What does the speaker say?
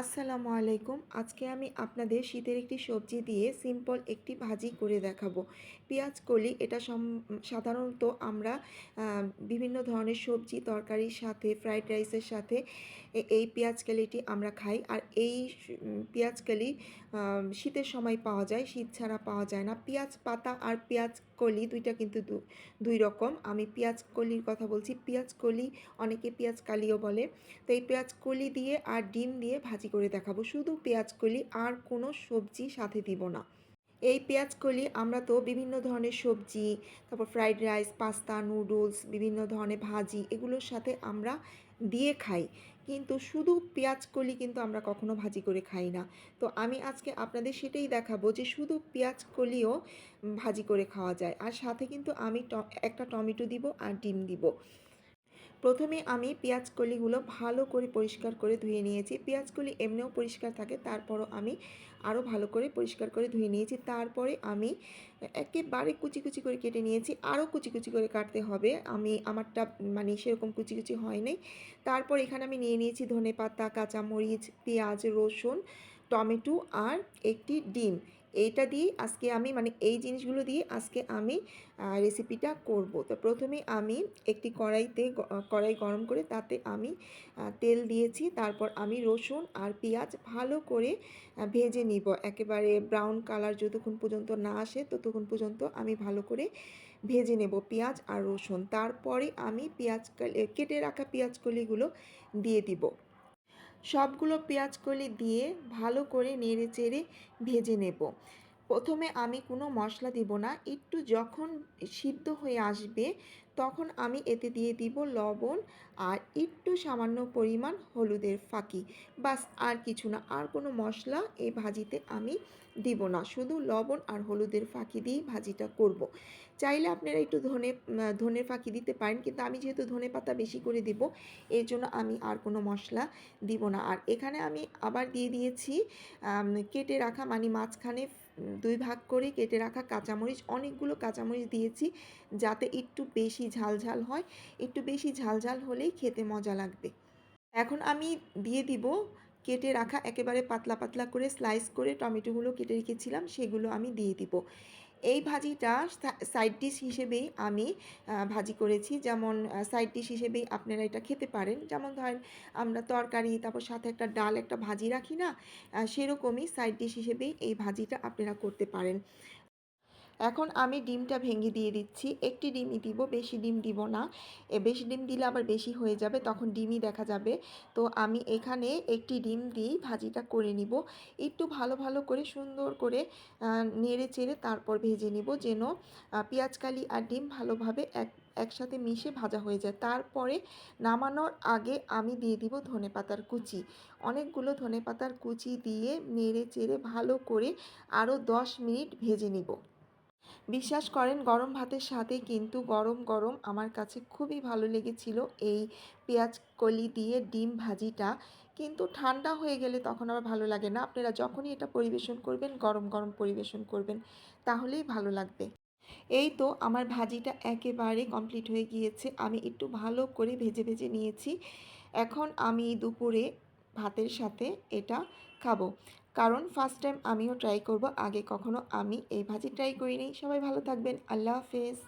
আসসালামু আলাইকুম। আজকে আমি আপনাদের শীতের একটি সবজি দিয়ে সিম্পল একটি ভাজি করে দেখাবো। পেঁয়াজ, কলি, এটা সাধারণত আমরা বিভিন্ন ধরনের সবজি তরকারির সাথে, ফ্রাইড রাইসের সাথে এই পেঁয়াজ, কালিটি আমরা খাই। আর এই পেঁয়াজ, কালি শীতের সময় পাওয়া যায়, শীত ছাড়া পাওয়া যায় না। পেঁয়াজ পাতা আর পেঁয়াজ কলি দুইটা কিন্তু দুই রকম। আমি পেঁয়াজ কলির কথা বলছি। পেঁয়াজ কলি অনেকে পেঁয়াজ কালিও বলে। তো এই পেঁয়াজ কলি দিয়ে আর ডিম দিয়ে ভাজি করে দেখাবো। শুধু পেঁয়াজ কলি আর কোনো সবজি সাথে দিব না। এই পেঁয়াজ কলি আমরা তো বিভিন্ন ধরনের সবজি, তারপর ফ্রাইড রাইস, পাস্তা, নুডলস, বিভিন্ন ধরনের ভাজি এগুলোর সাথে আমরা দিয়ে খাই। কিন্তু শুধু পেঁয়াজ কলি কিন্তু আমরা কখনো ভাজি করে খাই না। তো আমি আজকে আপনাদের সেটাই দেখাবো যে শুধু পেঁয়াজ কলিও ভাজি করে খাওয়া যায়। আর সাথে কিন্তু আমি একটা টমেটো দিব আর ডিম দিব। প্রথমে আমি পেঁয়াজ কলিগুলো ভালো করে পরিষ্কার করে ধুয়ে নিয়েছি। পেঁয়াজ কলি এমনিও পরিষ্কার থাকে, তারপরও আমি আরও ভালো করে পরিষ্কার করে ধুয়ে নিয়েছি। তারপরে আমি একেবারে কুচি কুচি করে কেটে নিয়েছি। আরও কুচি কুচি করে কাটতে হবে। আমি আমারটা মানে সেরকম কুচি কুচি হয় নাই। তারপর এখানে আমি নিয়ে নিয়েছি ধনে পাতা কাঁচামরিচ, পেঁয়াজ, রসুন, টমেটো আর একটি ডিম। এইটা দিয়ে আজকে আমি মানে এই জিনিসগুলো দিয়ে আজকে আমি রেসিপিটা করব। তো প্রথমে আমি একটি কড়াইতে কড়াই গরম করে তাতে আমি তেল দিয়েছি। তারপর আমি রসুন আর পেঁয়াজ ভালো করে ভেজে নিব। একেবারে ব্রাউন কালার যতক্ষণ পর্যন্ত না আসে, ততক্ষণ পর্যন্ত আমি ভালো করে ভেজে নেব পেঁয়াজ আর রসুন। তারপরে আমি পেঁয়াজ কেটে রাখা পেঁয়াজ কলিগুলো দিয়ে দিব। সবগুলো পেঁয়াজ কলি দিয়ে ভালো করে নেড়ে চেড়ে ভেজে নেব। প্রথমে আমি কোনো মশলা দিব না, একটু যখন সিদ্ধ হয়ে আসবে তখন আমি এতে দিয়ে দিব লবণ আর একটু সামান্য পরিমাণ হলুদের ফাঁকি। বাস, আর কিছু না, আর কোনো মশলা এই ভাজিতে আমি দিব না। শুধু লবণ আর হলুদের ফাঁকি দিয়েই ভাজিটা করব। চাইলে আপনারা একটু ধনে ধনের ফাঁকি দিতে পারেন, কিন্তু আমি যেহেতু ধনে পাতা বেশি করে দিব, এর জন্য আমি আর কোনো মশলা দিব না। আর এখানে আমি আবার দিয়ে দিয়েছি কেটে রাখা মানে মাঝখানে দুই ভাগ করে কেটে রাখা কাঁচামরিচ। অনেকগুলো কাঁচামরিচ দিয়েছি, যাতে একটু বেশি ঝাল ঝাল হয়, একটু বেশি ঝাল ঝাল হলেই খেতে মজা লাগবে। এখন আমি দিয়ে দিব কেটে রাখা একেবারে পাতলা পাতলা করে স্লাইস করে টমেটোগুলো কেটে রেখেছিলাম, সেগুলো আমি দিয়ে দিব। এই ভাজিটা সাইড ডিশ হিসেবেই আমি ভাজি করেছি। যেমন সাইড ডিশ হিসেবেই আপনারা এটা খেতে পারেন। যেমন ধরেন, আমরা তরকারি, তারপর সাথে একটা ডাল, একটা ভাজি রাখি না সেরকমই সাইড ডিশ হিসেবেই এই ভাজিটা আপনারা করতে পারেন। এখন আমি ডিমটা ভেঙে দিয়ে দিচ্ছি। একটি ডিমই দিব বেশি ডিম দিব না। বেশি ডিম দিলে আবার বেশি হয়ে যাবে তখন ডিমই দেখা যাবে। তো আমি এখানে একটি ডিম দিয়েই ভাজিটা করে নিব। একটু ভালো ভালো করে সুন্দর করে নেড়ে চেড়ে তারপর ভেজে নিব যেন আহ, পেঁয়াজ কালি আর ডিম ভালোভাবে এক একসাথে মিশে ভাজা হয়ে যায়। তারপরে নামানোর আগে আমি দিয়ে দিব ধনেপাতার কুচি। অনেকগুলো ধনেপাতার কুচি দিয়ে নেড়ে চেড়ে ভালো করে আরও দশ মিনিট ভেজে নিব। বিশ্বাস করেন, গরম ভাতের সাথে কিন্তু গরম গরম আমার কাছে খুবই ভালো লেগেছিল এই পেঁয়াজ কলি দিয়ে ডিম ভাজিটা। কিন্তু ঠান্ডা হয়ে গেলে তখন আবার ভালো লাগে না। আপনারা যখনই এটা পরিবেশন করবেন, গরম গরম পরিবেশন করবেন, তাহলেই ভালো লাগবে। এই তো আমার ভাজিটা একেবারে কমপ্লিট হয়ে গিয়েছে। আমি একটু ভালো করে ভেজে ভেজে নিয়েছি। এখন আমি দুপুরে ভাতের সাথে এটা খাব। কারণ ফার্স্ট টাইম আমিও ট্রাই করব, আগে কখনো আমি এই ভাজি ট্রাই করিনি। সবাই ভালো থাকবেন। আল্লাহ হাফেজ।